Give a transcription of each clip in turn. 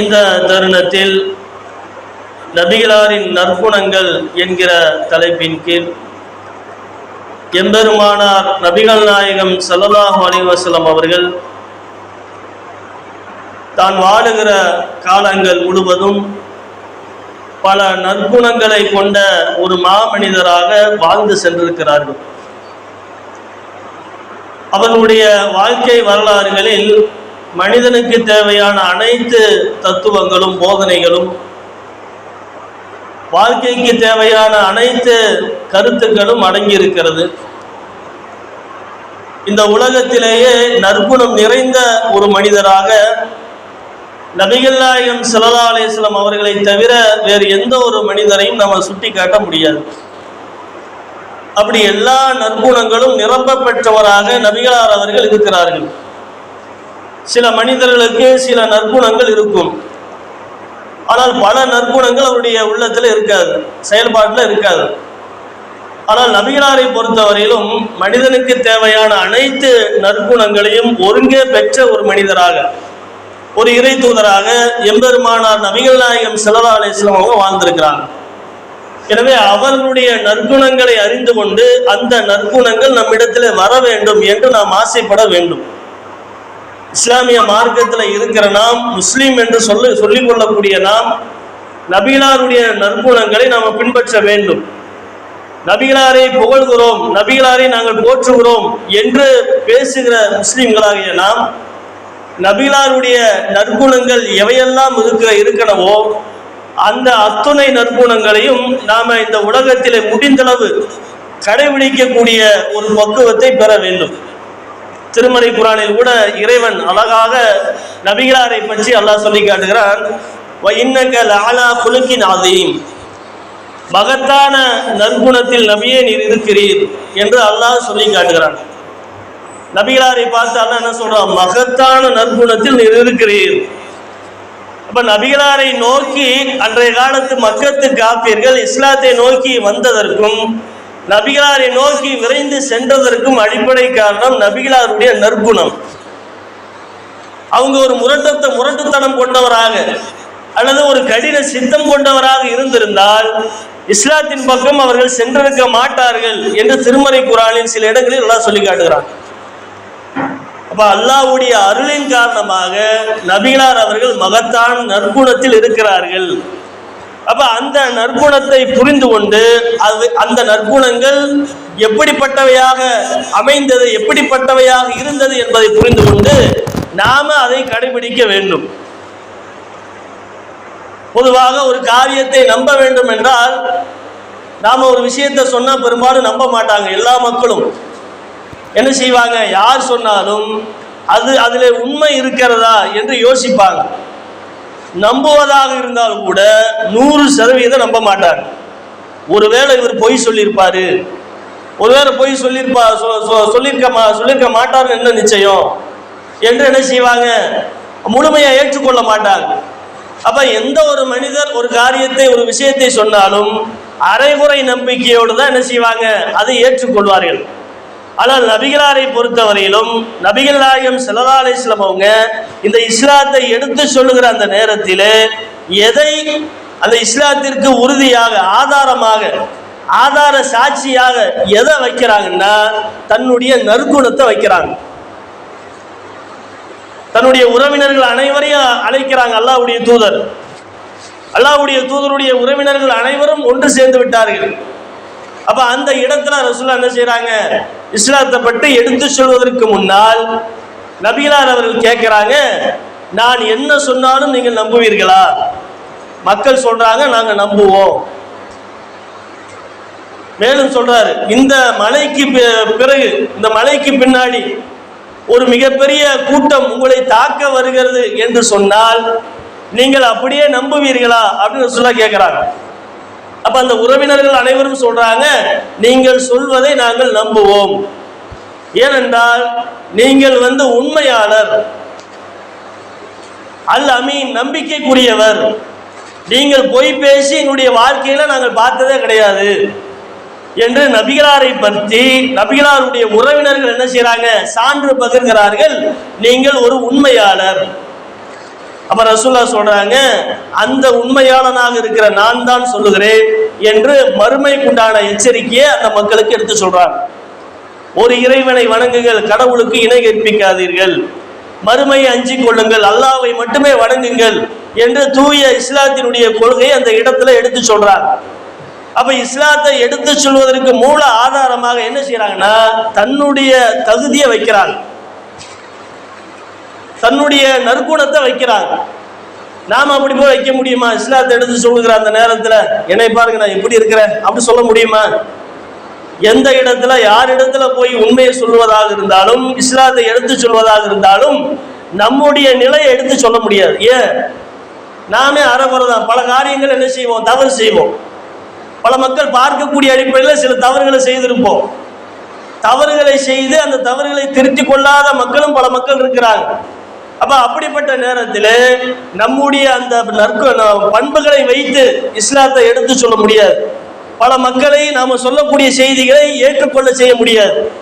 இந்த தருணத்தில் நபிகளாரின் நற்குணங்கள் என்கிற தலைப்பின் கீழ் எம்பெருமானார் நபிகள் நாயகம் ஸல்லல்லாஹு அலிவாசலம் அவர்கள் தான் வாழுகிற காலங்கள் முழுவதும் பல நற்குணங்களை கொண்ட ஒரு மாமனிதராக வாழ்ந்து சென்றிருக்கிறார்கள். அவர்களுடைய வாழ்க்கை வரலாறுகளில் மனிதனுக்கு தேவையான அனைத்து தத்துவங்களும் போதனைகளும் வாழ்க்கைக்கு தேவையான அனைத்து கருத்துக்களும் அடங்கியிருக்கிறது. இந்த உலகத்திலேயே நற்குணம் நிறைந்த ஒரு மனிதராக நபிகள் நாயகம் ஸல்லல்லாஹு அவர்களை தவிர வேறு எந்த ஒரு மனிதரையும் நம்ம சுட்டி காட்ட முடியாது. அப்படி எல்லா நற்குணங்களும் நிரம்ப பெற்றவராக நபிகளார் அவர்கள் இருக்கிறார்கள். சில மனிதர்களுக்கு சில நற்குணங்கள் இருக்கும். ஆனால் பல நற்குணங்கள் அவருடைய உள்ளத்தில் இருக்காது செயல்பாட்டில் இருக்காது. ஆனால் நபிகளாரை பொறுத்தவரையிலும் மனிதனுக்கு தேவையான அனைத்து நற்குணங்களையும் ஒருங்கே பெற்ற ஒரு மனிதராக ஒரு இறை தூதராக எம்பெருமானார் நபிகள் நாயகம் ஸல்லல்லாஹு அலைஹி அவங்க வாழ்ந்திருக்கிறாங்க. எனவே அவர்களுடைய நற்குணங்களை அறிந்து கொண்டு அந்த நற்குணங்கள் நம்மிடத்தில் வர வேண்டும் என்று நாம் ஆசைப்பட வேண்டும். இஸ்லாமிய மார்க்கத்தில் இருக்கிற நாம் முஸ்லீம் என்று சொல்லி சொல்லிக் கொள்ளக்கூடிய நாம் நபிகளாருடைய நற்குணங்களை நாம் பின்பற்ற வேண்டும். நபிகளாரை புகழ்கிறோம் நபிகளாரை நாங்கள் போற்றுகிறோம் என்று பேசுகிற முஸ்லீம்களாகிய நாம் நபிகளாருடைய நற்குணங்கள் எவையெல்லாம் இருக்கிற இருக்கணவோ அந்த அத்துணை நற்குணங்களையும் நாம் இந்த உலகத்திலே முடிந்தளவு கடைபிடிக்கக்கூடிய ஒரு பக்குவத்தை பெற வேண்டும். திருமலை குரானில் கூட இறைவன் அழகாக நபிகளாரை பற்றி அல்லாஹ் சொல்லி காட்டுகிறான். இன்னக்க லாலா குலுக்கின் ஆதீம் மகத்தான நற்குணத்தில் நபியே நீர் இருக்கிறீர் என்று அல்லாஹ் சொல்லி காட்டுகிறான். நபிகளாரை பார்த்து அல்லாஹ் என்ன சொல்றான்? மகத்தான நற்குணத்தில் நீர் இருக்கிறீர். அப்ப நபிகளாரை நோக்கி அன்றைய காலத்து மக்கத்து காப்பீர்கள். இஸ்லாத்தை நோக்கி வந்ததற்கும் நபிகளாரை நோக்கி விரைந்து சென்றதற்கும் அடிப்படை காரணம் நபிகளாருடைய நற்குணம். அவங்க ஒரு முரட்டத்தை முரட்டுத்தனம் கொண்டவராக அல்லது ஒரு கடின சித்தம் கொண்டவராக இருந்திருந்தால் இஸ்லாத்தின் பக்கம் அவர்கள் சென்றிருக்க மாட்டார்கள் என்று திருமறை குரானின் சில இடங்களில் எல்லாம் சொல்லி காட்டுகிறான். அப்ப அல்லாஹ்வுடைய அருளின் காரணமாக நபிகளார் அவர்கள் மகத்தான் நற்குணத்தில் இருக்கிறார்கள். அப்ப அந்த நற்குணத்தை புரிந்து கொண்டு அது அந்த நற்குணங்கள் எப்படிப்பட்டவையாக அமைந்தது எப்படிப்பட்டவையாக இருந்தது என்பதை புரிந்து கொண்டு நாம அதை கடைபிடிக்க வேண்டும். பொதுவாக ஒரு காரியத்தை நம்ப வேண்டும் என்றால் நாம ஒரு விஷயத்தை சொன்னா பெரும்பாலும் நம்ப மாட்டாங்க எல்லா மக்களும். என்ன செய்வாங்க? யார் சொன்னாலும் அது அதில் உண்மை இருக்கிறதா என்று யோசிப்பாங்க. நம்புவதாக இருந்தாலும் கூட நூறு சதவீதம் நம்ப மாட்டார். ஒருவேளை இவர் பொய் சொல்லியிருப்பாரு. ஒருவேளை பொய் சொல்லியிருப்பா சொ- சொல்லியிருக்க மா சொல்லியிருக்க மாட்டார்னு என்ன நிச்சயம்? என்று என்ன செய்வாங்க? முழுமையாக ஏற்றுக்கொள்ள மாட்டாங்க அப்ப எந்த ஒரு மனிதர் ஒரு காரியத்தை ஒரு விஷயத்தை சொன்னாலும் அரைகுறை நம்பிக்கையோடு தான் என்ன செய்வாங்க? அதை ஏற்றுக்கொள்வார்கள். ஆனால் நபிகளாரை பொறுத்தவரையிலும் நபிகள் நாயகம் ஸல்லல்லாஹு அலைஹி அவங்க இந்த இஸ்லாத்தை எடுத்து சொல்லுகிற அந்த நேரத்தில் எதை அந்த இஸ்லாத்திற்கு உறுதியாக ஆதாரமாக ஆதார சாட்சியாக எதை வைக்கிறாங்கன்னா தன்னுடைய நற்குணத்தை வைக்கிறாங்க. தன்னுடைய உறவினர்கள் அனைவரையும் அழைக்கிறாங்க அல்லாவுடைய தூதர். அல்லாவுடைய தூதருடைய உறவினர்கள் அனைவரும் ஒன்று சேர்ந்து விட்டார்கள். அப்ப அந்த இடத்துல ரசூல்லா என்ன செய்யறாங்க இஸ்லாத்தை பற்றி எடுத்து சொல்வதற்கு முன்னால் நபிகளார் அவர்கள் கேட்கிறாங்க நான் என்ன சொன்னாலும் நீங்கள் நம்புவீர்களா? மக்கள் சொல்றாங்க நாங்க நம்புவோம். மேலும் சொல்றாரு இந்த மலைக்கு பிறகு இந்த மலைக்கு பின்னாடி ஒரு மிகப்பெரிய கூட்டம் உங்களை தாக்க வருகிறது என்று சொன்னால் நீங்கள் அப்படியே நம்புவீர்களா? அப்படின்னு சொல்ல கேட்கிறாங்க அப்ப அந்த உறவினர்கள் அனைவரும் சொல்றாங்க நீங்கள் சொல்வதை நாங்கள் நம்புவோம். ஏனென்றால் நீங்கள் வந்து உண்மையாளர். அல் அமீன் நம்பிக்கைக்குரியவர். நீங்கள் பொய் பேசி என்னுடைய வாழ்க்கையில நாங்கள் பார்த்ததே கிடையாது. என்று நபிகளாரை பற்றி நபிகளாருடைய உறவினர்கள் என்ன செய்யறாங்க சான்று பகிர்கிறார்கள் நீங்கள் ஒரு உண்மையாளர். அப்ப ரசூல்லா சொல்றாங்க அந்த உண்மையாளனாக இருக்கிற நான் தான் சொல்லுகிறேன் என்று மறுமைக்குண்டான எச்சரிக்கையை அந்த மக்களுக்கு எடுத்து சொல்றாங்க. ஒரு இறைவனை வணங்குங்கள் கடவுளுக்கு இணை கற்பிக்காதீர்கள் மறுமையை அஞ்சி கொள்ளுங்கள் அல்லாவை மட்டுமே வணங்குங்கள் என்று தூய இஸ்லாத்தினுடைய கொள்கையை அந்த இடத்துல எடுத்து சொல்றாங்க. அப்ப இஸ்லாத்தை எடுத்து சொல்வதற்கு மூல ஆதாரமாக என்ன செய்யறாங்கன்னா தன்னுடைய தகுதியை வைக்கிறாங்க. தன்னுடைய நற்குணத்தை வைக்கிறாங்க நாம அப்படி போய் வைக்க முடியுமா? இஸ்லாத்தை எடுத்து சொல்லுகிற அந்த நேரத்துல என்னை பாருங்க நான் எப்படி இருக்கிறேன்? அப்படி சொல்ல முடியுமா? எந்த இடத்துல யார் இடத்துல போய் உண்மையை சொல்வதாக இருந்தாலும் இஸ்லாத்தை எடுத்து சொல்வதாக இருந்தாலும் நம்முடைய நிலையை எடுத்து சொல்ல முடியாது. ஏன்? நாமே அறகுறை தான். பல காரியங்கள் என்ன செய்வோம்? தவறு செய்வோம். பல மக்கள் பார்க்கக்கூடிய அடிப்படையில் சில தவறுகளை செய்திருப்போம். தவறுகளை செய்து அந்த தவறுகளை திருத்திக் கொள்ளாத மக்களும் பல மக்கள் இருக்கிறாங்க. அப்ப அப்படிப்பட்ட நேரத்தில் நம்முடைய அந்த நற்க பண்புகளை வைத்து இஸ்லாத்தை எடுத்து சொல்ல முடியாது. பல மக்களை நாம சொல்லக்கூடிய செய்திகளை ஏற்றுக்கொள்ள செய்ய முடியாது.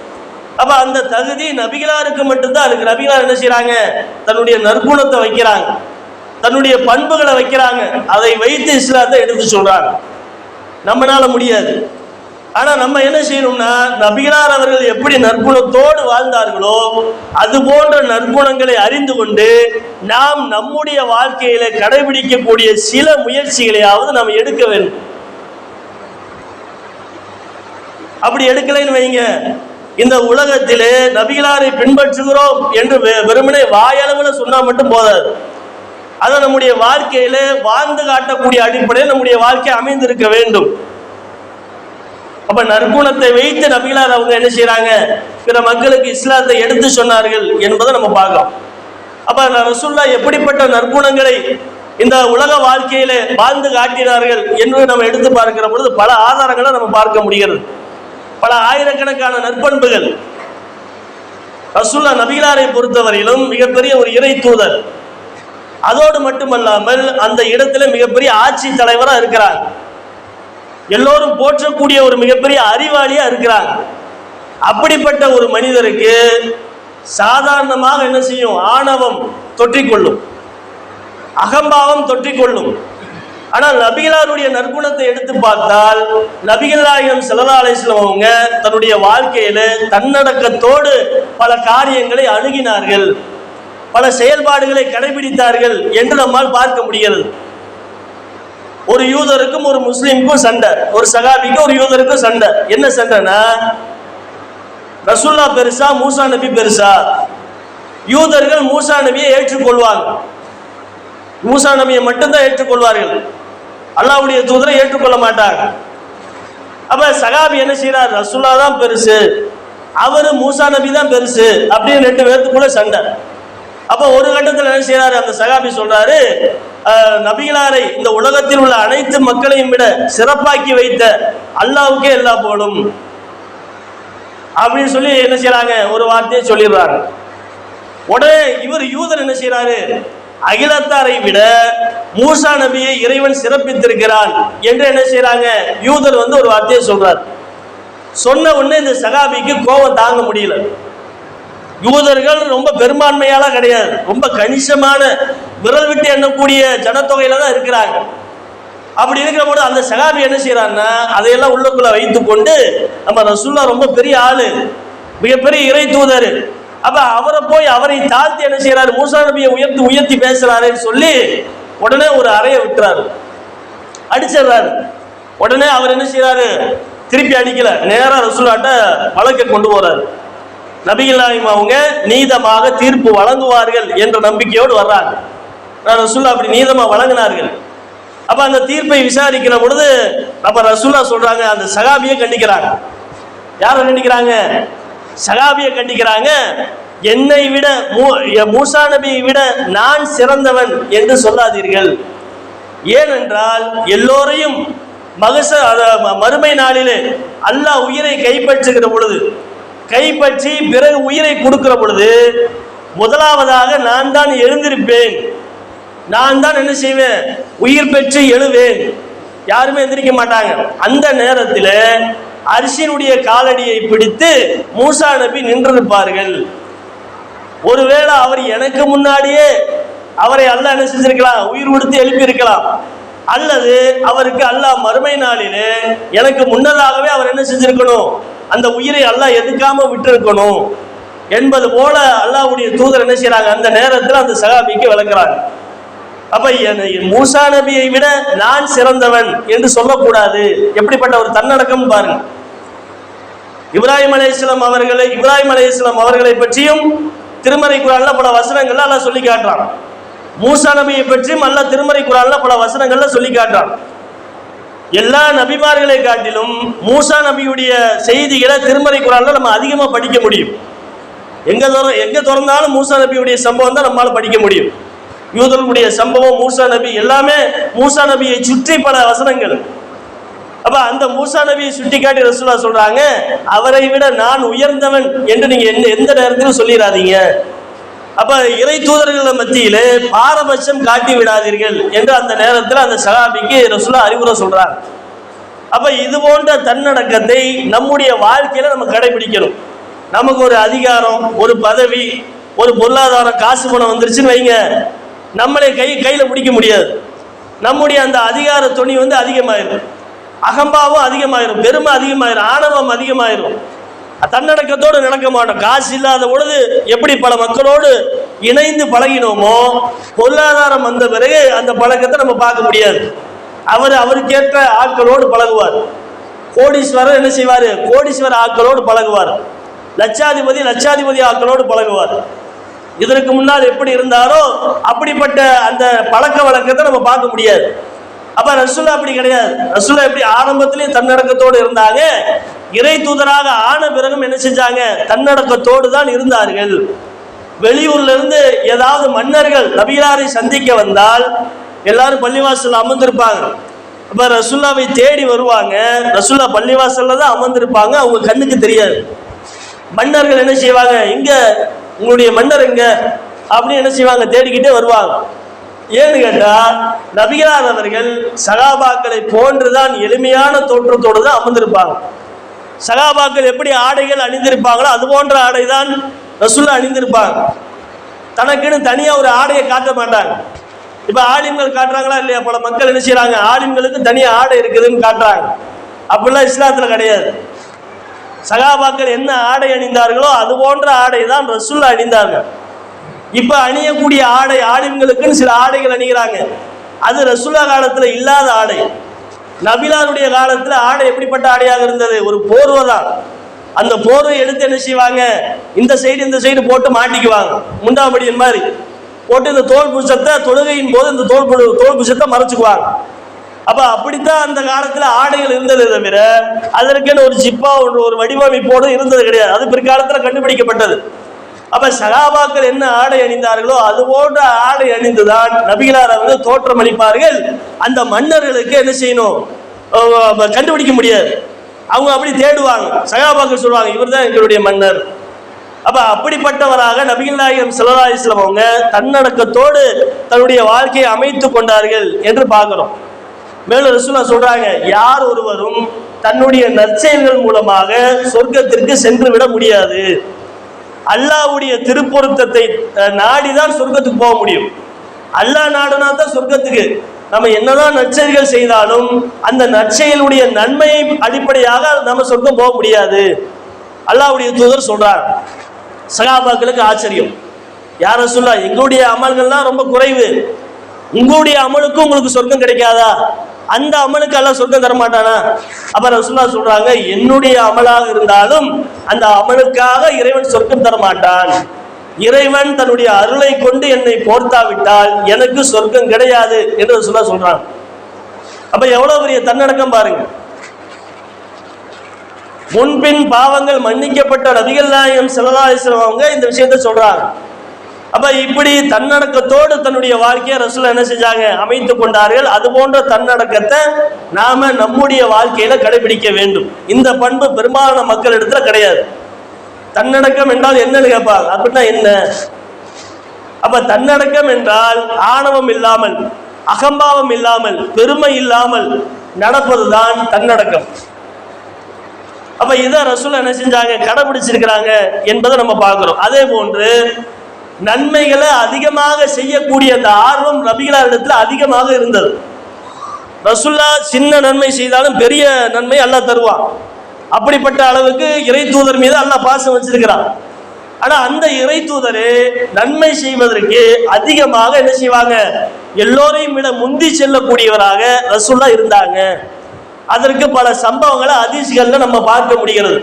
அப்ப அந்த தகுதி நபிகளாருக்கு மட்டும்தான். இருக்கு நபிகளார் என்ன செய்யறாங்க தன்னுடைய நற்குணத்தை வைக்கிறாங்க. தன்னுடைய பண்புகளை வைக்கிறாங்க. அதை வைத்து இஸ்லாத்தை எடுத்து சொல்றாங்க. நம்மளால முடியாது. ஆனா நம்ம என்ன செய்யணும்னா நபிகளார் அவர்கள் எப்படி நற்குணத்தோடு வாழ்ந்தார்களோ அது போன்ற நற்குணங்களை அறிந்து கொண்டு நாம் நம்முடைய வாழ்க்கையில கடைபிடிக்கக்கூடிய சில முயற்சிகளையாவது நாம் எடுக்க வேண்டும். அப்படி எடுக்கலைன்னு வைங்க. இந்த உலகத்திலே நபிகளாரை பின்பற்றுகிறோம் என்று வெ- வெறுமனே வாயளவில் சொன்னா மட்டும் போதாது. அதை நம்முடைய வாழ்க்கையில வாழ்ந்து காட்டக்கூடிய அடிப்படையில் நம்முடைய வாழ்க்கை அமைந்திருக்க வேண்டும். அப்ப நற்குணத்தை வைத்து நபிகளார் அவங்க என்ன செய்யறாங்க பிற மக்களுக்கு இஸ்லாத்தை எடுத்து சொன்னார்கள் என்பதை நம்ம பார்க்கலாம். அப்ப ரசூல்லா எப்படிப்பட்ட நற்குணங்களை இந்த உலக வாழ்க்கையில வாழ்ந்து காட்டினார்கள் என்று நம்ம எடுத்து பார்க்கிற பொழுது பல ஆதாரங்களை நம்ம பார்க்க முடிகிறது. பல ஆயிரக்கணக்கான நற்பண்புகள். ரசுல்லா நபிகளாரை பொறுத்தவரையிலும் மிகப்பெரிய ஒரு இறை தூதர். அதோடு மட்டுமல்லாமல் அந்த இடத்துல மிகப்பெரிய ஆட்சி தலைவராக இருக்கிறார். எல்லோரும் போற்றக்கூடிய ஒரு மிகப்பெரிய அறிவாளியா இருக்கிறாங்க. அப்படிப்பட்ட ஒரு மனிதருக்கு சாதாரணமாக என்ன செய்யும்? ஆணவம் தொற்றிக்கொள்ளும். அகம்பாவம் தொற்றிக்கொள்ளும். ஆனால் நபிகளாருடைய நற்குணத்தை எடுத்து பார்த்தால் நபிகள் நாயகம் ஸல்லல்லாஹு அவங்க தன்னுடைய வாழ்க்கையில தன்னடக்கத்தோடு பல காரியங்களை அணுகினார்கள். பல செயல்பாடுகளை கடைபிடித்தார்கள் என்று நம்மால் பார்க்க முடிகிறது. ஒரு யூதருக்கும் ஒரு முஸ்லீமுக்கும் சண்டை. ஒரு சகாபிக்கும் ஒரு யூதருக்கும் சண்டை. என்ன சண்டைனா? ரசுல்லா பெருசா மூசா நபி பெருசா? யூதர்கள் மூசா நபியை ஏற்றுக்கொள்வாங்க. மூசா நபியை மட்டும்தான் ஏற்றுக்கொள்வார்கள். அல்லாவுடைய தூதரை ஏற்றுக்கொள்ள மாட்டாங்க. அப்ப சகாபி என்ன செய்யறார் ரசுல்லா தான் பெருசு. அவரு மூசா நபி தான் பெருசு. அப்படின்னு ரெண்டு பேர்த்துக்குள்ள சண்டை. அப்போ ஒரு கட்டத்தில் என்ன செய்யறாரு அந்த சகாபி சொல்றாரு நபிகளாரை இந்த உலகத்தில் உள்ள அனைத்து மக்களையும் விட சிறப்பாக்கி வைத்த அல்லாவுக்கே எல்லா போலும் அப்படின்னு சொல்லி என்ன செய்யறாங்க ஒரு வார்த்தையை சொல்லிடுறாங்க உடனே இவர் யூதர் என்ன செய்யறாரு அகிலத்தாரை விட மூசா நபியை இறைவன் சிறப்பித்திருக்கிறான் என்று என்ன செய்யறாங்க யூதர் வந்து ஒரு வார்த்தையை சொல்றார். சொன்ன உடனே இந்த சகாபிக்கு கோபம் தாங்க முடியல. யூதர்கள் ரொம்ப பெரும்பான்மையால கிடையாது. ரொம்ப கணிசமான விரல் விட்டு எண்ணக்கூடிய ஜனத்தொகையில தான் இருக்கிறாங்க. அப்படி இருக்கிற போது அந்த சகாபி என்ன செய்யறாங்கன்னா அதையெல்லாம் உள்ளக்குள்ள வைத்து கொண்டு நம்ம ரசுல்லா ரொம்ப பெரிய ஆளு மிகப்பெரிய இறை தூதர். அப்ப அவரை போய் அவரை தாழ்த்தி என்ன செய்யறாரு மூசா நபியை உயர்த்தி உயர்த்தி பேசுறாருன்னு சொல்லி உடனே ஒரு அறையை விட்டுறாரு. அடிச்சிடுறாரு. உடனே அவர் என்ன செய்யறாரு திருப்பி அடிக்கல. நேரா ரசுல்லாட்ட வழக்கை கொண்டு போறாரு. நபிகள் அவங்க நீதமாக தீர்ப்பு வழங்குவார்கள் என்ற நம்பிக்கையோடு வர்றாங்க. நான் ரசூல்லா அப்படி நீதமா வழங்கினார்கள். அப்ப அந்த தீர்ப்பை விசாரிக்கிற பொழுது நம்ம ரசூல்லா சொல்றாங்க அந்த சகாபியை கண்டிக்கிறாங்க. யாரை கண்டிக்கிறாங்க? சகாபியை கண்டிக்கிறாங்க என்னை விட மூ- எ- மூசா நபியை விட நான் சிறந்தவன் என்று சொல்லாதீர்கள். ஏனென்றால் எல்லோரையும் மகச அத- மறுமை நாளிலே அல்லாஹ் உயிரை கைப்பற்றுகிற பொழுது கைப்பற்றி பிறகு உயிரை கொடுக்கிற பொழுது முதலாவதாக நான் தான் எழுந்திருப்பேன். நான் தான் என்ன செய்வேன்? உயிர் பெற்று எழுவேன். யாருமே எந்திரிக்க மாட்டாங்க. அந்த நேரத்தில் அரிசியினுடைய காலடியை பிடித்து மூசா நபி நின்றிருப்பார்கள். ஒருவேளை அவர் எனக்கு முன்னாடியே அவரை அல்ல என்ன செஞ்சிருக்கலாம்? உயிர் கொடுத்து எழுப்பியிருக்கலாம். அல்லது அவருக்கு அல்லாஹ் மறுமை நாளிலே எனக்கு முன்னதாகவே அவர் என்ன செஞ்சிருக்கணும்? அந்த உயிரை அல்லாஹ் எதுக்காம விட்டுருக்கணும்? என்பது போல அல்லாவுடைய தூதர் என்ன செய்யறாங்க அந்த நேரத்தில் அந்த சகாபிக்கு விளக்குறாங்க. அப்ப என்னை- மூசா நபியை விட நான் சிறந்தவன் என்று சொல்லக்கூடாது. எப்படிப்பட்ட ஒரு தன்னடக்கம் பாருங்க. இப்ராஹிம் அலைஹிஸ்ஸலாம் அவர்களை இப்ராஹிம் அலைஹிஸ்ஸலாம் அவர்களை பற்றியும் திருமறை குரான்ல பல வசனங்கள்ல எல்லாம் சொல்லி காட்டுறான். மூசா நபியை பற்றியும் அல்ல திருமறை குரான்ல பல வசனங்கள்ல சொல்லி காட்டுறான். எல்லா நபிமார்களை காட்டிலும் மூசா நபியுடைய செய்திகளை திருமறை குரான்ல நம்ம அதிகமா படிக்க முடியும். எங்க திற எங்க திறந்தாலும் மூசா நபியுடைய சம்பவம் தான் நம்மளால படிக்க முடியும். யூதர்களுடைய சம்பவம் மூசா நபி எல்லாமே மூசா நபியை சுற்றி பல வசனங்கள். அப்ப அந்த மூசா நபியை சுட்டி காட்டி ரசூலா சொல்றாங்க அவரை விட நான் உயர்ந்தவன் என்று நீங்க எந்த எந்த நேரத்திலும் சொல்லிடாதீங்க அப்ப இறை தூதர்கள் மத்தியிலே பாரபட்சம் காட்டி விடாதீர்கள் என்று அந்த நேரத்தில் அந்த சகாபிக்கு ரசுல்லா அறிவுரை சொல்றாங்க. அப்ப இது போன்ற தன்னடக்கத்தை நம்முடைய வாழ்க்கையில நம்ம கடைபிடிக்கணும். நமக்கு ஒரு அதிகாரம் ஒரு பதவி ஒரு பொருளாதாரம் காசு பணம் வந்துருச்சுன்னு வைங்க. நம்மளே கை கையில பிடிக்க முடியாது. நம்முடைய அந்த அதிகார துணி வந்து அதிகமாயிரும். அகம்பாவும் அதிகமாயிரும். பெருமை அதிகமாயிரும். ஆணவம் அதிகமாயிரும். தன்னடக்கத்தோடு நடக்க மாட்டோம். காசு இல்லாத பொழுது எப்படி பல மக்களோடு இணைந்து பழகினோமோ பொருளாதாரம் வந்த பிறகு அந்த பழக்கத்தை நம்ம பார்க்க முடியாது. அவர் அவருக்கேற்ற ஆட்களோடு பழகுவார். கோடீஸ்வரர் என்ன செய்வார்? கோடீஸ்வர ஆட்களோடு பழகுவார். லட்சாதிபதி லட்சாதிபதி ஆட்களோடு பழகுவார். இதற்கு முன்னால் எப்படி இருந்தாரோ அப்படிப்பட்ட அந்த பழக்க வழக்கத்தை நம்ம பார்க்க முடியாது. அப்ப ரசுல்லா அப்படி கிடையாது. ரசுல்லா எப்படி ஆரம்பத்திலேயே தன்னடக்கத்தோடு இருந்தாங்க. இறை தூதராக ஆன பிறகும் என்ன செஞ்சாங்க? தன்னடக்கத்தோடு தான் இருந்தார்கள். வெளியூர்ல இருந்து ஏதாவது மன்னர்கள் நபிகளாரை சந்திக்க வந்தால் எல்லாரும் பள்ளிவாசல் அமர்ந்திருப்பாங்க. அப்ப ரசுல்லாவை தேடி வருவாங்க. ரசுல்லா பள்ளிவாசல்ல தான் அமர்ந்திருப்பாங்க. அவங்க கண்ணுக்கு தெரியாது. மன்னர்கள் என்ன செய்வாங்க? இங்க உங்களுடைய மன்னர் எங்க அப்படின்னு என்ன செய்வாங்க? தேடிக்கிட்டே வருவாங்க. ஏன்னு கேட்டா நபிகளார் அவர்கள் சகாபாக்களை போன்றுதான் எளிமையான தோற்றத்தோடு தான் அமர்ந்திருப்பாங்க. சகாபாக்கள் எப்படி ஆடைகள் அணிந்திருப்பாங்களோ அது போன்ற ஆடை தான் ரசுல்லா அணிந்திருப்பாங்க. தனக்குன்னு தனியா ஒரு ஆடையை காட்ட மாட்டாங்க. இப்ப ஆலிம்கள் காட்டுறாங்களா இல்லையா? பல மக்கள் என்ன செய்கிறாங்க ஆலிம்களுக்கு தனியா ஆடை இருக்குதுன்னு காட்டுறாங்க. அப்படிலாம் இஸ்லாத்துல கிடையாது. சகாபாக்கள் என்ன ஆடை அணிந்தார்களோ அது போன்ற ஆடை தான் ரசுல்லா அணிந்தார்கள் இப்ப அணியக்கூடிய ஆடை ஆலிம்களுக்குன்னு சில ஆடைகள் அணிகிறாங்க. அது ரசுல்லா காலத்துல இல்லாத ஆடை. நபிலாருடைய காலத்துல ஆடை எப்படிப்பட்ட ஆடையாக இருந்தது? ஒரு போர்வை தான். அந்த போர்வை எடுத்து என்ன செய்வாங்க? இந்த சைடு இந்த சைடு போட்டு மாட்டிக்குவாங்க. முண்டாமடியன் மாதிரி. போட்டு இந்த தோல் புஷத்தை தொழுகையின் போது இந்த தோல் தோல் புஷத்தை மறைச்சுக்குவாங்க. அப்ப அப்படித்தான் அந்த காலத்துல ஆடைகள் இருந்தது தவிர அதற்கென ஒரு ஜிப்பா ஒன்று ஒரு வடிவமைப்போடு இருந்தது கிடையாது. அது பிற்காலத்துல கண்டுபிடிக்கப்பட்டது. அப்ப சகாபாக்கள் என்ன ஆடை அணிந்தார்களோ அது போன்ற ஆடை அணிந்துதான் நபிகளார் வந்து தோற்றம் அளிப்பார்கள். அந்த மன்னர்களுக்கு என்ன செய்யணும்? கண்டுபிடிக்க முடியாது. அவங்க அப்படி தேடுவாங்க. சகாபாக்கள் சொல்லுவாங்க இவர்தான் எங்களுடைய மன்னர். அப்ப அப்படிப்பட்டவராக நபிகள் நாயகம் ஸல்லல்லாஹு அவங்க தன்னடக்கத்தோடு தன்னுடைய வாழ்க்கையை அமைத்து கொண்டார்கள் என்று பார்க்கிறோம். மேலும் ரசூலா சொல்றாங்க யார் ஒருவரும் தன்னுடைய நற்செயல்கள் மூலமாக சொர்க்கத்திற்கு சென்று விட முடியாது. அல்லாவுடைய திருப்பொருத்தத்தை நாடிதான் சொர்க்கத்துக்கு போக முடியும். அல்லாஹ் நாடுனா தான் சொர்க்கத்துக்கு. நம்ம என்னதான் நற்செயல்கள் செய்தாலும் அந்த நற்செயலுடைய நன்மையை அடிப்படையாக நம்ம சொர்க்கம் போக முடியாது. அல்லாஹ்வுடைய தூதர் சொல்றார். சகாபாக்களுக்கு ஆச்சரியம். யார சொல்லா எங்களுடைய அமல்கள்லாம் ரொம்ப குறைவு. உங்களுடைய அமலுக்கும் உங்களுக்கு சொர்க்கம் கிடைக்காதா? அந்த அமலுக்கு எல்லாம் சொர்க்கம் தர மாட்டானா அப்ப ரசுல்லா சொல்றாங்க என்னுடைய அமலாக இருந்தாலும் அந்த அமலுக்காக இறைவன் சொர்க்கம் தர மாட்டான் இறைவன் தன்னுடைய அருளை கொண்டு என்னை போர்த்தாவிட்டால் எனக்கு சொர்க்கம் கிடையாது என்று ரசுல்லா சொல்றாங்க அப்ப எவ்வளவு பெரிய தன்னடக்கம் பாருங்க. முன்பின் பாவங்கள் மன்னிக்கப்பட்ட நபிகள் நாயகம் ஸல்லல்லாஹு அவங்க இந்த விஷயத்த சொல்றாங்க. அப்ப இப்படி தன்னடக்கத்தோடு தன்னுடைய வாழ்க்கையை ரசூல் என்ன செஞ்சாங்க? அமைத்து கொண்டார்கள். அது போன்ற தன்னடக்கத்தை நாம நம்முடைய வாழ்க்கையில கடைபிடிக்க வேண்டும். இந்த பண்பு பெரும்பாலான மக்கள் இடத்துல கிடையாது. தன்னடக்கம் என்றால் என்னன்னு கேட்பாங்க அப்படின்னா என்ன? அப்ப தன்னடக்கம் என்றால் ஆணவம் இல்லாமல் அகம்பாவம் இல்லாமல் பெருமை இல்லாமல் நடப்பதுதான் தன்னடக்கம். அப்ப இதை ரசூல் என்ன செஞ்சாங்க? கடைபிடிச்சிருக்கிறாங்க என்பதை நம்ம பார்க்கிறோம். அதே போன்று நன்மைகளை அதிகமாக செய்யக்கூடிய அந்த ஆர்வம் நபிகளார் இடத்துல அதிகமாக இருந்தது. ரசுல்லா சின்ன நன்மை செய்தாலும் பெரிய நன்மை அல்லாஹ் தருவான். அப்படிப்பட்ட அளவுக்கு இறை தூதர் மீது அல்லாஹ் பாசம் வச்சிருக்கிறான். ஆனா அந்த இறை தூதரு நன்மை செய்வதற்கு அதிகமாக என்ன செய்வாங்க? எல்லோரையும் விட முந்தி செல்லக்கூடியவராக ரசுல்லா இருந்தாங்க. அதற்கு பல சம்பவங்களை அதிர்ச்சிகள்ல நம்ம பார்க்க முடிகிறது.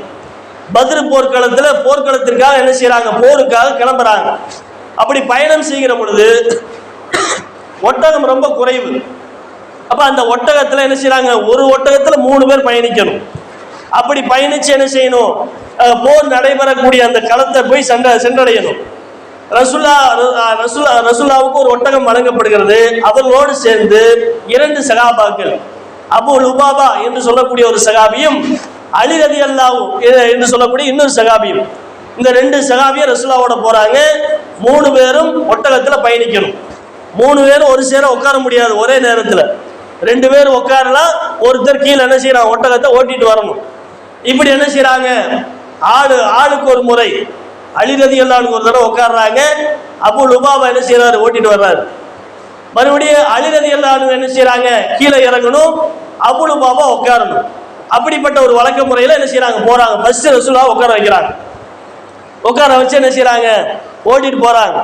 பத்ர் போர்க்களத்துல போர்க்களத்திற்காக என்ன செய்யறாங்க போருக்காக கிளம்புறாங்க. அப்படி பயணம் செய்கிற பொழுது ஒட்டகம் ரொம்ப குறைவு. அப்ப அந்த ஒட்டகத்துல என்ன செய்கிறாங்க ஒரு ஒட்டகத்துல மூணு பேர் பயணிக்கணும். அப்படி பயணிச்சு என்ன செய்யணும்? போர் நடைபெறக்கூடிய அந்த களத்தை போய் சென்ற சென்றடையணும். ரசுல்லா ரசுல்லா ரசுல்லாவுக்கு ஒரு ஒட்டகம் வழங்கப்படுகிறது. அவர்களோடு சேர்ந்து இரண்டு சகாபாக்கள் அபு லுபாபா என்று சொல்லக்கூடிய ஒரு சகாபியும் அலி ரதி என்று சொல்லக்கூடிய இன்னொரு சகாபியும் இந்த ரெண்டு சகாபியும் ரசுல்லாவோட போறாங்க. மூணு பேரும் ஒட்டகத்துல பயணிக்கணும். மூணு பேரும் ஒரு சேர உட்கார முடியாது ஒரே நேரத்துல. ரெண்டு பேர் உட்காரலாம் ஒருத்தர் கீழே என்ன செய்யறான் ஒட்டகத்தை ஓட்டிட்டு வரணும். இப்படி என்ன செய்யறாங்க ஆளு ஆளுக்கு ஒரு முறை அழிரதி எல்லாருக்கு ஒரு தடவை உட்கார்றாங்க. அப்போ லுபாபா என்ன செய்யறாரு ஓட்டிட்டு வர்றாரு. மறுபடியும் அழிரதி எல்லாரும் என்ன செய்யறாங்க கீழே இறங்கணும் அபுலுபாபா உட்காரணும். அப்படிப்பட்ட ஒரு வழக்க முறையில என்ன செய்யறாங்க போறாங்க. பஸ் ரசூலா உட்கார வைக்கிறாங்க. உட்கார வச்சு என்ன செய்கிறாங்க ஓட்டிட்டு போறாங்க.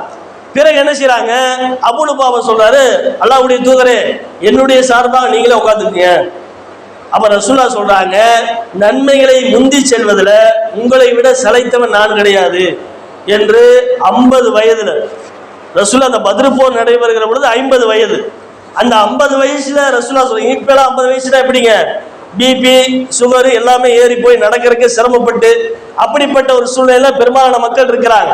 பிறகு என்ன செய்றாங்க? அபுலு பாபா சொல்றாரு அல்லாவுடைய தூதரே என்னுடைய சார்பாக நீங்களே உட்காந்துக்கீங்க அப்ப ரசுல்லா சொல்றாங்க நன்மைகளை முந்தி செல்வதில் உங்களை விட சளைத்தவன் நான் கிடையாது என்று ஐம்பது வயதுல ரசுல்லா அந்த பத்ரு போர் நடைபெறுகிற பொழுது ஐம்பது வயது. அந்த ஐம்பது வயசுல ரசுல்லா சொல்றீங்க இப்பெல்லாம் ஐம்பது வயசுல எப்படிங்க? பிபி சுகர் எல்லாமே ஏறி போய் நடக்கிறதுக்கு சிரமப்பட்டு அப்படிப்பட்ட ஒரு சூழ்நிலையில பெரும்பாலான மக்கள் இருக்கிறாங்க.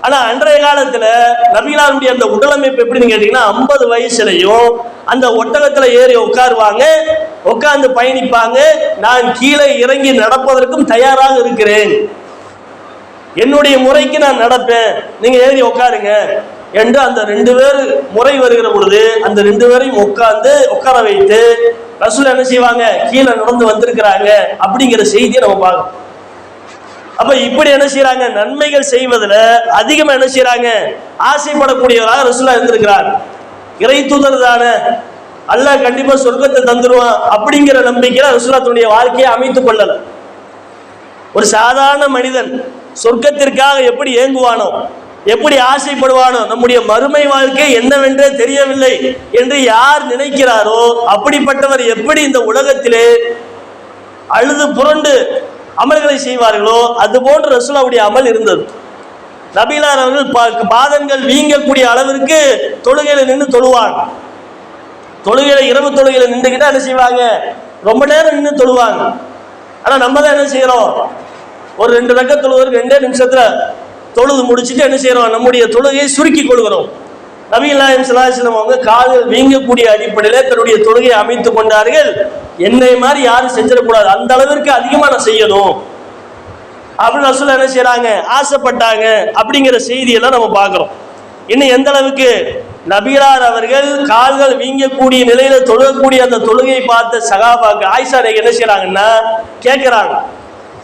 ஆனா அன்றைய காலத்துல நபிகளாருடைய அந்த உடலமைப்பு எப்படின்னு கேட்டீங்கன்னா ஐம்பது வயசுலயும் அந்த ஒட்டகத்துல ஏறி உட்காருவாங்க உட்கார்ந்து பயணிப்பாங்க நான் கீழே இறங்கி நடப்பதற்கும் தயாராக இருக்கிறேன். என்னுடைய முறைக்கு நான் நடப்பேன். நீங்க ஏறி உட்காருங்க. என்று அந்த ரெண்டு பேர் முறை வருகிற பொழுது அந்த ரெண்டு பேரையும் உட்கார்ந்து உட்கார வைத்து ரசூல் என்ன செய்வாங்க? கீழே நடந்து வந்திருக்கிறாங்க அப்படிங்கிற செய்தியை நம்ம பார்க்கணும். அப்ப இப்படி என்ன செய்யறாங்க நன்மைகள் செய்வதுல அதிகமா என்ன செய்யறாங்க ஆசைப்படக்கூடியவராக ரசூலா இருந்திருக்கிறார். இறை தூதர் தானே. அல்ல கண்டிப்பா சொர்க்கத்தை தந்துருவான் அப்படிங்கிற நம்பிக்கையில ரசூலா தன்னுடைய வாழ்க்கையை அமைத்துக் கொள்ளல. ஒரு சாதாரண மனிதன் சொர்க்கத்திற்காக எப்படி ஏங்குவானோ எப்படி ஆசைப்படுவானோ நம்முடைய மறுமை வாழ்க்கை என்னவென்றே தெரியவில்லை என்று யார் நினைக்கிறாரோ அப்படிப்பட்டவர் எப்படி இந்த உலகத்திலே அழுது புரண்டு அமல்களை செய்வார்களோ அது போன்று ரசூலாவுடைய அமல் இருந்தது. நபிலார் அவர்கள் பா- பாதங்கள் வீங்கக்கூடிய அளவிற்கு தொழுகையில நின்று தொழுவாங்க. தொழுகையில இரவு தொழுகையில நின்றுக்கிட்டா என்ன செய்வாங்க? ரொம்ப நேரம் நின்று தொழுவாங்க. ஆனா நம்ம தான் என்ன செய்யறோம்? ஒரு ரெண்டு ரக்க தொழுவதற்கு ரெண்டே நிமிஷத்துல தொழுது முடிச்சுட்டு என்ன செய்யறோம்? நம்முடைய தொழுகையை சுருக்கி கொள்கிறோம். நபிகளாயம் சிலாசிலம் அவங்க காதல் வீங்கக்கூடிய அடிப்படையில் தன்னுடைய தொழுகையை அமைத்துக் கொண்டார்கள். என்னை மாதிரி யாரும் செஞ்சிடக்கூடாது. அந்த அளவிற்கு அதிகமாக நான் செய்யணும். அப்படின்னு ரசூல் என்ன செய்கிறாங்க ஆசைப்பட்டாங்க. அப்படிங்கிற செய்தியெல்லாம் நம்ம பார்க்குறோம். இன்னும் எந்த அளவுக்கு நபிகளார் அவர்கள் கால்கள் வீங்கக்கூடிய நிலையில தொழுகக்கூடிய அந்த தொழுகையை பார்த்த சகாபாக்கு ஆயிஷா ரேகை என்ன செய்கிறாங்கன்னா கேட்குறாங்க.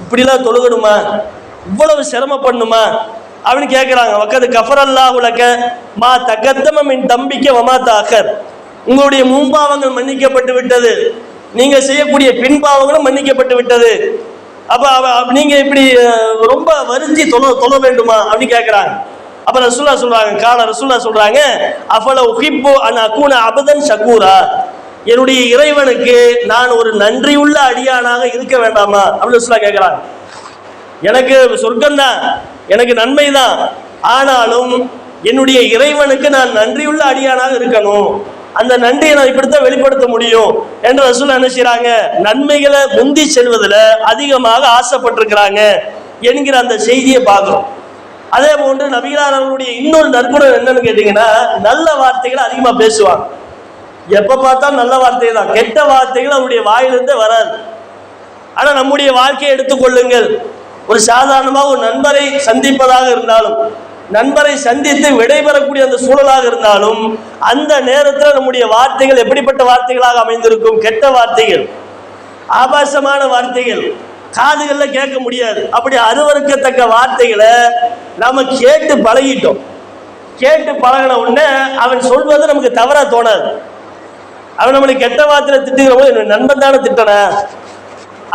இப்படிலாம் தொழுகணுமா? இவ்வளவு சிரமப்படணுமா அப்படின்னு கேட்குறாங்க வக்கது கஃபர் அல்லாஹ் உலக மா தகத்தம மின் தம்பிக்க வமா தாக்கர் உங்களுடைய முன்பாவங்கள் மன்னிக்கப்பட்டு விட்டது. நீங்க செய்யக்கூடிய பின்பாவங்களும் மன்னிக்கப்பட்டு விட்டது. அப்ப நீங்க இப்படி ரொம்ப வருந்தி தொழ தொழ வேண்டுமா? அப்படின்னு கேட்குறாங்க அப்ப ரசுல்லா சொல்றாங்க கால ரசுல்லா சொல்றாங்க அஃபல உஹிப்பு அன் அகூன அபதன் ஷக்கூரா என்னுடைய இறைவனுக்கு நான் ஒரு நன்றியுள்ள அடியானாக இருக்க வேண்டாமா? அப்படின்னு ரசுல்லா கேட்குறாங்க எனக்கு சொர்க்கம் தான் எனக்கு நன்மை தான் ஆனாலும் என்னுடைய இறைவனுக்கு நான் நன்றியுள்ள அடியானாக இருக்கணும். அந்த நன்றியை நான் இப்படித்தான் வெளிப்படுத்த முடியும் என்று ரசூல் என்ன செய்றாங்க? நன்மைகளை முந்தி செல்வதில் அதிகமாக ஆசைப்பட்டிருக்கிறாங்க என்கிற அந்த செய்தியை பார்க்குறோம். அதே போன்று நபிகளார் அவர்களுடைய இன்னொரு நற்குணம் என்னன்னு கேட்டீங்கன்னா நல்ல வார்த்தைகளை அதிகமாக பேசுவாங்க. எப்ப பார்த்தாலும் நல்ல வார்த்தை தான். கெட்ட வார்த்தைகள் அவருடைய வாயிலிருந்தே வராது. ஆனா நம்முடைய வாழ்க்கையை எடுத்துக்கொள்ளுங்கள். ஒரு சாதாரணமாக ஒரு நண்பரை சந்திப்பதாக இருந்தாலும் நண்பரை சந்தித்து விடைபெறக்கூடிய அந்த சூழலாக இருந்தாலும் அந்த நேரத்தில் நம்முடைய வார்த்தைகள் எப்படிப்பட்ட வார்த்தைகளாக அமைந்திருக்கும்? கெட்ட வார்த்தைகள் ஆபாசமான வார்த்தைகள் காதுகளில் கேட்க முடியாது. அப்படி அருவறுக்கத்தக்க வார்த்தைகளை நம்ம கேட்டு பழகிட்டோம். கேட்டு பழகின உடனே அவன் சொல்வது நமக்கு தவறாக தோணாது. அவன் நம்மளை கெட்ட வார்த்தையில திட்டுகிறவங்க என் நண்பன் தானே திட்டன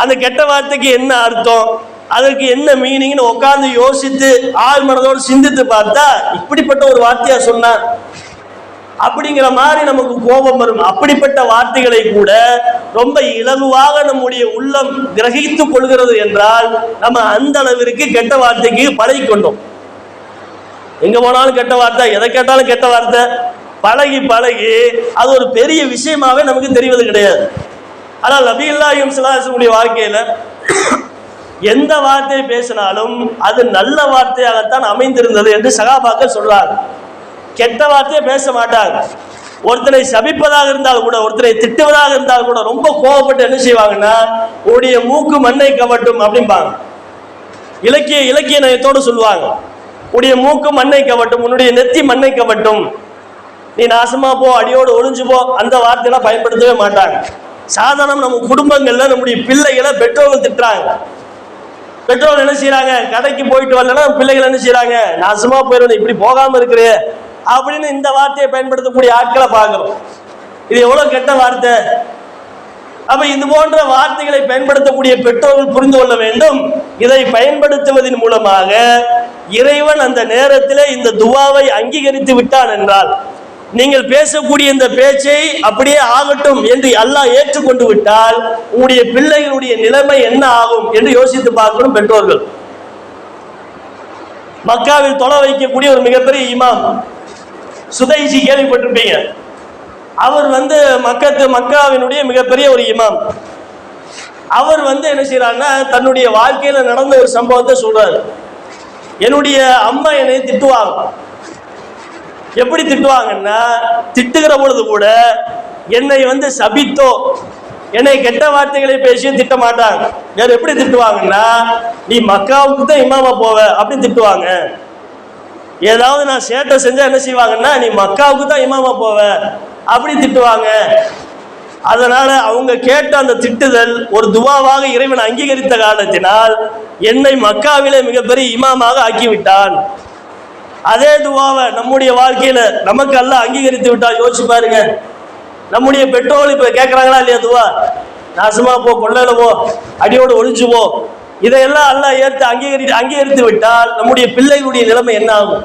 அந்த கெட்ட வார்த்தைக்கு என்ன அர்த்தம்? அதற்கு என்ன மீனிங்னு உட்காந்து யோசித்து ஆள் மனதோடு சிந்தித்து பார்த்தா இப்படிப்பட்ட ஒரு வார்த்தையா சொன்னான் அப்படிங்கிற மாதிரி நமக்கு கோபம் வரும். அப்படிப்பட்ட வார்த்தைகளை கூட ரொம்ப இலகுவாக நம்முடைய உள்ளம் கிரகித்துக் கொள்கிறது என்றால் நம்ம அந்த அளவிற்கு கெட்ட வார்த்தைக்கு பழகி கொண்டோம். எங்க போனாலும் கெட்ட வார்த்தை எதை கேட்டாலும் கெட்ட வார்த்தை. பழகி பழகி அது ஒரு பெரிய விஷயமாவே நமக்கு தெரிவது கிடையாது. ஆனால் நபிகள்லாயும் சிலாசனுடைய வாழ்க்கையில எந்த வார்த்தையை பேசினாலும் அது நல்ல வார்த்தையாகத்தான் அமைந்திருந்தது என்று சகாபாக்கள் சொல்றார் கெட்ட வார்த்தையை பேச மாட்டாங்க ஒருத்தனை சபிப்பதாக இருந்தால் கூட ஒருத்தனை திட்டுவதாக இருந்தால் கூட ரொம்ப கோவப்பட்டு என்ன செய்வாங்கன்னா உடைய மூக்கு மண்ணை கவட்டும் அப்படிம்பாங்க. இலக்கிய இலக்கிய நயத்தோடு சொல்லுவாங்க உடைய மூக்கு மண்ணை கவட்டும் உன்னுடைய நெத்தி மண்ணை கவட்டும். நீ நாசமா போ அடியோடு ஒளிஞ்சு போ அந்த வார்த்தையெல்லாம் பயன்படுத்தவே மாட்டாங்க. சாதாரணம் நம்ம குடும்பங்கள்ல நம்முடைய பிள்ளைகளை பெற்றோர்கள் திட்டுறாங்க. பெற்றோர்கள் என்ன செய்யறாங்க கடைக்கு போயிட்டு வரலன்னா பிள்ளைகள் என்ன செய்யறாங்க நாசமா போயிடும் இப்படி போகாம இருக்கிறே அப்படின்னு இந்த வார்த்தையை பயன்படுத்தக்கூடிய ஆட்களை பார்க்கிறோம். இது எவ்வளவு கெட்ட வார்த்தை? அப்ப இது போன்ற வார்த்தைகளை பயன்படுத்தக்கூடிய பெற்றோர்கள் புரிந்து கொள்ள வேண்டும். இதை பயன்படுத்துவதன் மூலமாக இறைவன் அந்த நேரத்திலே இந்த துவாவை அங்கீகரித்து விட்டான் என்றால் நீங்கள் பேசக்கூடிய இந்த பேச்சை அப்படியே ஆகட்டும் என்று அல்லாஹ் ஏற்றுக்கொண்டு விட்டால் உங்களுடைய பிள்ளைகளுடைய நிலைமை என்ன ஆகும் என்று யோசித்து பார்க்கணும் பெற்றோர்கள். மக்காவில் தொலை வைக்கக்கூடிய ஒரு மிகப்பெரிய இமாம் சுதைஜி கேள்விப்பட்டிருப்பீங்க. அவர் வந்து மக்கத்து மக்காவினுடைய மிகப்பெரிய ஒரு இமாம். அவர் வந்து என்ன செய்யறாருன்னா தன்னுடைய வாழ்க்கையில நடந்த ஒரு சம்பவத்தை சொல்றாரு. என்னுடைய அம்மா என்னை திட்டுவாங்க. எப்படி திட்டுவாங்கன்னா திட்டுகிற பொழுது கூட என்னை வந்து சபித்தோ என்னை கெட்ட வார்த்தைகளை பேசியும் திட்ட மாட்டாங்க. வேற எப்படி திட்டுவாங்கன்னா நீ மக்காவுக்கு தான் இமாமா போவ அப்படின்னு திட்டுவாங்க. ஏதாவது நான் சேட்டை செஞ்சா என்ன செய்வாங்கன்னா நீ மக்காவுக்கு தான் இமாமா போவ அப்படி திட்டுவாங்க. அதனால அவங்க கேட்ட அந்த திட்டுதல் ஒரு துவாவாக இறைவன் அங்கீகரித்த காரணத்தினால் என்னை மக்காவிலே மிகப்பெரிய இமாமாக ஆக்கிவிட்டான். அதே துவாவை நம்முடைய வாழ்க்கையில நமக்கு அல்ல அங்கீகரித்து விட்டா யோசிச்சு பாருங்க. நம்முடைய பெற்றோர் இப்ப கேட்கறாங்களா இல்லையா துவா? நாசமா போ கொள்ளையில போ அடியோடு ஒழிஞ்சு போ இதையெல்லாம் எல்லாம் ஏற்று அங்கீகரி அங்கீகரித்து விட்டால் நம்முடைய பிள்ளைகளுடைய நிலைமை என்ன ஆகும்?